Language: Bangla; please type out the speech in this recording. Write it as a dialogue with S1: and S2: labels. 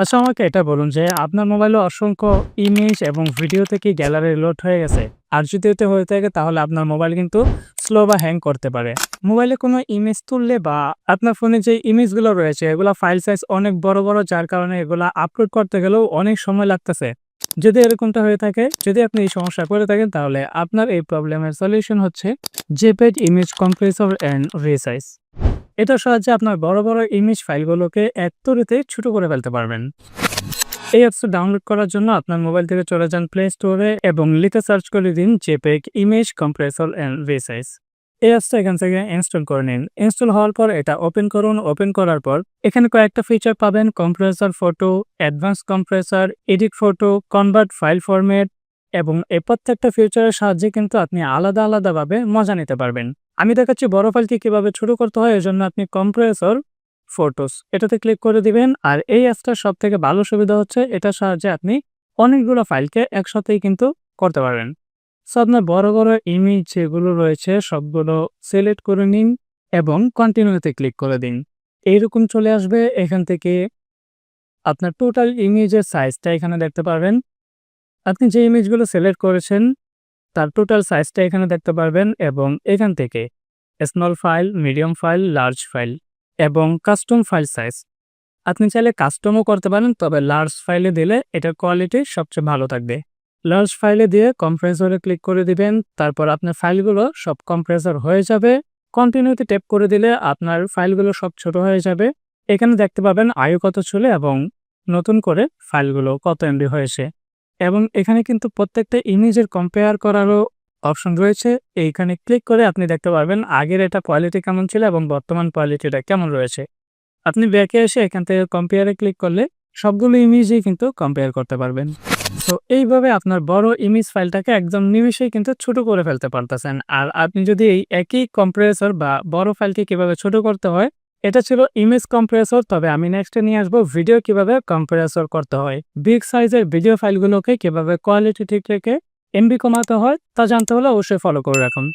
S1: আচ্ছা আমাকে এটা বলুন যে আপনার মোবাইলে অসংখ্য ইমেজ এবং ভিডিও থেকে গ্যালারি লোড হয়ে গেছে। আর যদি এতে হয়ে থাকে, তাহলে আপনার মোবাইল কিন্তু স্লো বা হ্যাং করতে পারে। মোবাইলে কোনো ইমেজ তুললে বা আপনার ফোনে যে ইমেজগুলো রয়েছে, এগুলো ফাইল সাইজ অনেক বড় বড়, যার কারণে এগুলো আপলোড করতে গেলেও অনেক সময় লাগতেছে। যদি এরকমটা হয়ে থাকে, যদি আপনি এই সমস্যা করে থাকেন, তাহলে আপনার এই প্রবলেমের সলিউশন হচ্ছে JPEG image compressor and resize. এটার সাহায্যে আপনার বড় বড় ইমেজ ফাইলগুলোকে এক তরিতে ছোট করে ফেলতে পারবেন। এই অ্যাপসটা ডাউনলোড করার জন্য আপনার মোবাইল থেকে চলে যান প্লে স্টোরে এবং লিখে সার্চ করে দিন JPEG image compressor and resize এই অ্যাপসটা এখান থেকে ইনস্টল করে নিন। ইনস্টল হওয়ার পর এটা ওপেন করুন। ওপেন করার পর এখানে কয়েকটা ফিচার পাবেন। Compressor photo advance compressor edit photo convert file format এবং এই প্রত্যেকটা ফিচারের সাহায্যে কিন্তু আপনি আলাদা, আলাদাভাবে মজা নিতে পারবেন। আমি দেখাচ্ছি বড় ফাইলকে কীভাবে ছোট করতে হয়, এজন্য আপনি কম্প্রেসর ফটোস এটাতে ক্লিক করে দিবেন। আর এই অ্যাপসটার সব থেকে ভালো সুবিধা হচ্ছে, এটার সাহায্যে আপনি অনেকগুলো ফাইলকে একসাথেই কিন্তু করতে পারবেন। সো আপনার বড় বড় ইমেজ যেগুলো রয়েছে, সবগুলো সিলেক্ট করে নিন এবং কন্টিনিউতে ক্লিক করে দিন। এইরকম চলে আসবে, এখান থেকে আপনার টোটাল ইমেজের সাইজটা এখানে দেখতে পারবেন। আপনি যে ইমেজগুলো সিলেক্ট করেছেন, তার টোটাল সাইজটা এখানে দেখতে পারবেন এবং এখান থেকে small file medium file large file এবং কাস্টম ফাইল সাইজ আপনি চাইলে কাস্টমও করতে পারেন, তবে লার্জ ফাইলে দিলে এটার কোয়ালিটি সবচেয়ে ভালো থাকবে। লার্জ ফাইলে দিয়ে কম্প্রেসরে ক্লিক করে দিবেন, তারপর আপনার ফাইলগুলো সব কম্প্রেসর হয়ে যাবে। কন্টিনিউতে ট্যাপ করে দিলে আপনার ফাইলগুলো সব ছোট হয়ে যাবে। এখানে দেখতে পাবেন আয়ু কত ছিল এবং নতুন করে ফাইলগুলো কত এমবি হয়েছে। এবং এখানে কিন্তু প্রত্যেকটা ইমেজের কম্পেয়ার করারও অপশন রয়েছে, এইখানে ক্লিক করে আপনি দেখতে পারবেন আগের এটা কোয়ালিটি কেমন ছিল এবং বর্তমান কোয়ালিটিটা কেমন রয়েছে। আপনি ব্যাকে এসে এখান থেকে কম্পেয়ারে ক্লিক করলে সবগুলো ইমেজই কিন্তু কম্পেয়ার করতে পারবেন। তো এইভাবে আপনার বড় ইমেজ ফাইলটাকে একদম নিমিশেই কিন্তু ছোট করে ফেলতে পারতেছেন। আর আপনি যদি এই একই কম্প্রেসর বা বড় ফাইলকে কীভাবে ছোট করতে হয়, এটা ছিল ইমেজ কম্প্রেসর তবে আমি নেক্সটে নিয়ে আসব ভিডিও কীভাবে কম্প্রেসর করতে হয়। বিগ সাইজের ভিডিও ফাইলগুলোকে কীভাবে কোয়ালিটি ঠিক রেখে এমবি কমাতে হয় তা জানতে হলে অবশ্যই ফলো করে রাখুন।